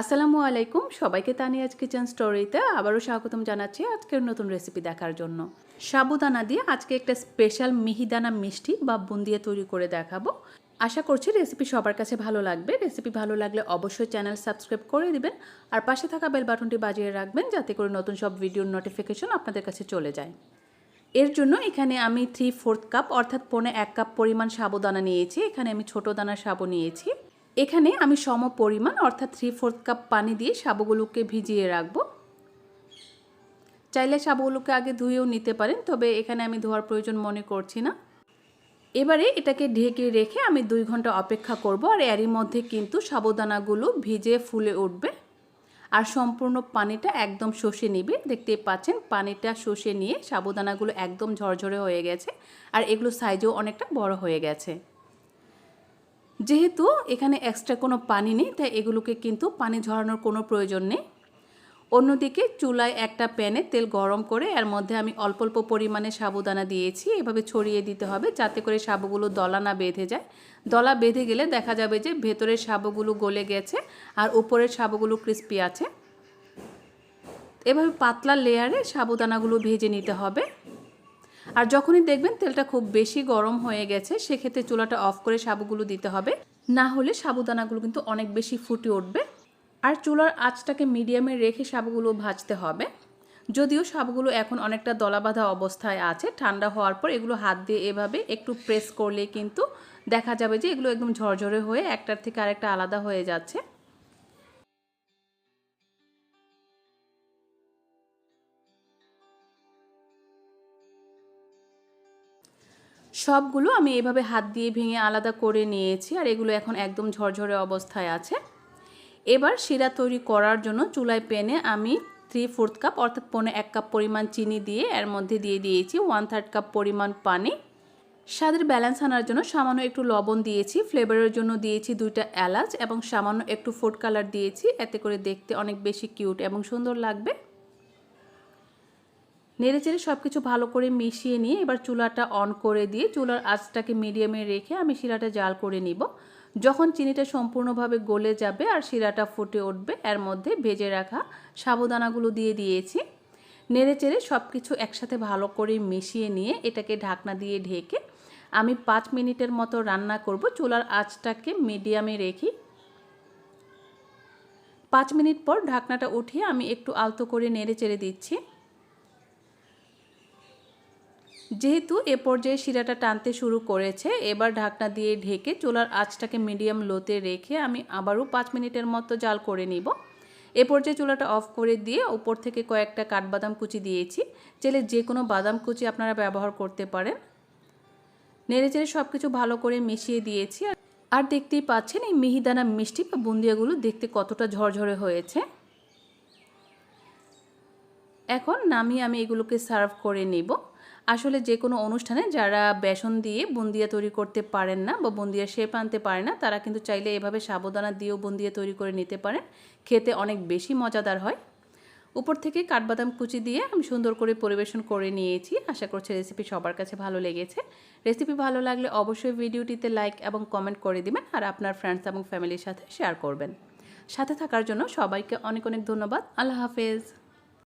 আসসালামু আলাইকুম। সবাইকে তানিয়াজ কিচেন স্টোরিতে আবারও স্বাগতম জানাচ্ছি আজকের নতুন রেসিপি দেখার জন্য। সাবুদানা দিয়ে আজকে একটা স্পেশাল মিহিদানা মিষ্টি বা বুন্দিয়া তৈরি করে দেখাবো। আশা করছি রেসিপি সবার কাছে ভালো লাগবে। রেসিপি ভালো লাগলে অবশ্যই চ্যানেল সাবস্ক্রাইব করে দিবেন আর পাশে থাকা বেল বাটনটি বাজিয়ে রাখবেন যাতে করে নতুন সব ভিডিওর নোটিফিকেশন আপনাদের কাছে চলে যায়। এর জন্য এখানে আমি থ্রি ফোর্থ কাপ অর্থাৎ পৌনে এক কাপ পরিমাণ সাবুদানা নিয়েছি। এখানে আমি ছোটো দানার সাবু নিয়েছি। এখানে আমি সম পরিমাণ, অর্থাৎ থ্রি ফোর্থ কাপ পানি দিয়ে সাবুগুলোকে ভিজিয়ে রাখব। চাইলে সাবুগুলোকে আগে ধুয়েও নিতে পারেন, তবে এখানে আমি ধোয়ার প্রয়োজন মনে করছি না। এবারে এটাকে ঢেকে রেখে আমি দুই ঘণ্টা অপেক্ষা করব, আর এরই মধ্যে কিন্তু সাবুদানাগুলো ভিজে ফুলে উঠবে। আর সম্পূর্ণ পানিটা একদম শষে নিবে। দেখতেই পাচ্ছেন, পানিটা শষে নিয়ে সাবুদানাগুলো একদম ঝরঝরে হয়ে গেছে, আর এগুলো সাইজও অনেকটা বড় হয়ে গেছে। যেহেতু এখানে এক্সট্রা কোনো পানি নেই, তাই এগুলোকে কিন্তু পানি ঝরানোর কোনো প্রয়োজন নেই। অন্যদিকে চুলায় একটা প্যানে তেল গরম করে, এর মধ্যে আমি অল্প অল্প পরিমাণে সাবুদানা দিয়েছি। এভাবে ছড়িয়ে দিতে হবে যাতে করে সাবুগুলো দলা না বেঁধে যায়। দলা বেঁধে গেলে দেখা যাবে যে ভেতরের সাবুগুলো গলে গেছে আর উপরের সাবুগুলো ক্রিস্পি আছে। এভাবে পাতলা লেয়ারে সাবুদানাগুলো ভেজে নিতে হবে। আর যখনই দেখবেন তেলটা খুব বেশি গরম হয়ে গেছে, সেক্ষেত্রে চুলাটা অফ করে সাবুগুলো দিতে হবে। না হলে সাবুদানাগুলো কিন্তু অনেক বেশি ফুটে উঠবে। আর চুলার আঁচটাকে মিডিয়ামে রেখে সাবুগুলো ভাজতে হবে। যদিও সাবগুলো এখন অনেকটা দলাবাঁধা অবস্থায় আছে, ঠান্ডা হওয়ার পর এগুলো হাত দিয়ে এভাবে একটু প্রেস করলে কিন্তু দেখা যাবে যে এগুলো একদম ঝরঝরে হয়ে একটার থেকে আরেকটা আলাদা হয়ে যাচ্ছে। সবগুলো আমি এভাবে হাত দিয়ে ভেঙে আলাদা করে নিয়েছি আর এগুলো এখন একদম ঝরঝরে অবস্থায় আছে। এবার শিরা তৈরি করার জন্য চুলায় প্যানে আমি থ্রি ফোর্থ কাপ অর্থাৎ পৌনে এক কাপ পরিমাণ চিনি দিয়ে এর মধ্যে দিয়ে দিয়েছি ওয়ান থার্ড কাপ পরিমাণ পানি। স্বাদের ব্যালেন্স আনার জন্য সামান্য একটু লবণ দিয়েছি ফ্লেভারের জন্য দিয়েছি দুইটা এলাচ এবং সামান্য একটু ফুড কালার দিয়েছি, এতে করে দেখতে অনেক বেশি কিউট এবং সুন্দর লাগবে। নেড়ে চেড়ে সব কিছু ভালো করে মিশিয়ে নিয়ে এবার চুলাটা অন করে দিয়ে চুলার আঁচটাকে মিডিয়ামে রেখে আমি শিরাটা জাল করে নিব। যখন চিনিটা সম্পূর্ণভাবে গলে যাবে আর শিরাটা ফুটে উঠবে, এর মধ্যে ভেজে রাখা সাবুদানাগুলো দিয়ে দিয়েছি। নেড়ে চেড়ে সব কিছু একসাথে ভালো করে মিশিয়ে নিয়ে এটাকে ঢাকনা দিয়ে ঢেকে আমি পাঁচ মিনিটের মতো রান্না করব। চুলার আঁচটাকে মিডিয়ামে রেখি পাঁচ মিনিট পর ঢাকনাটা উঠিয়ে আমি একটু আলতো করে নেড়ে চেড়ে দিচ্ছি। যেহেতু এ পর্যায়ে শিরাটা টানতে শুরু করেছে, এবার ঢাকনা দিয়ে ঢেকে চুলার আঁচটাকে মিডিয়াম লোতে রেখে আমি আবারও পাঁচ মিনিটের মতো জাল করে নিব। এ পর্যায়ে চুলাটা অফ করে দিয়ে উপর থেকে কয়েকটা কাঠবাদাম কুচি দিয়েছি। চেলে যে কোনো বাদাম কুচি আপনারা ব্যবহার করতে পারেন। নেড়ে চেড়ে সব কিছু ভালো করে মিশিয়ে দিয়েছি। আর দেখতেই পাচ্ছেন এই মিহিদানা মিষ্টি বা বুন্দিয়াগুলো দেখতে কতটা ঝরঝরে হয়েছে। এখন নামিয়ে আমি এগুলোকে সার্ভ করে নেব। আসলে যে কোনো অনুষ্ঠানে যারা বেসন দিয়ে বুন্দিয়া তৈরি করতে পারেন না বা বুন্দিয়া শেপ আনতে পারে না, তারা কিন্তু চাইলে এভাবে সাবধানা দিয়েও বুন্দিয়া তৈরি করে নিতে পারেন। খেতে অনেক বেশি মজাদার হয়। উপর থেকে কাঠবাদাম কুচি দিয়ে আমি সুন্দর করে পরিবেশন করে নিয়েছি। আশা করছি রেসিপি সবার কাছে ভালো লেগেছে। রেসিপি ভালো লাগলে অবশ্যই ভিডিওটিতে লাইক এবং কমেন্ট করে দিবেন আর আপনার ফ্রেন্ডস এবং ফ্যামিলির সাথে শেয়ার করবেন। সাথে থাকার জন্য সবাইকে অনেক অনেক ধন্যবাদ। আল্লাহ হাফেজ।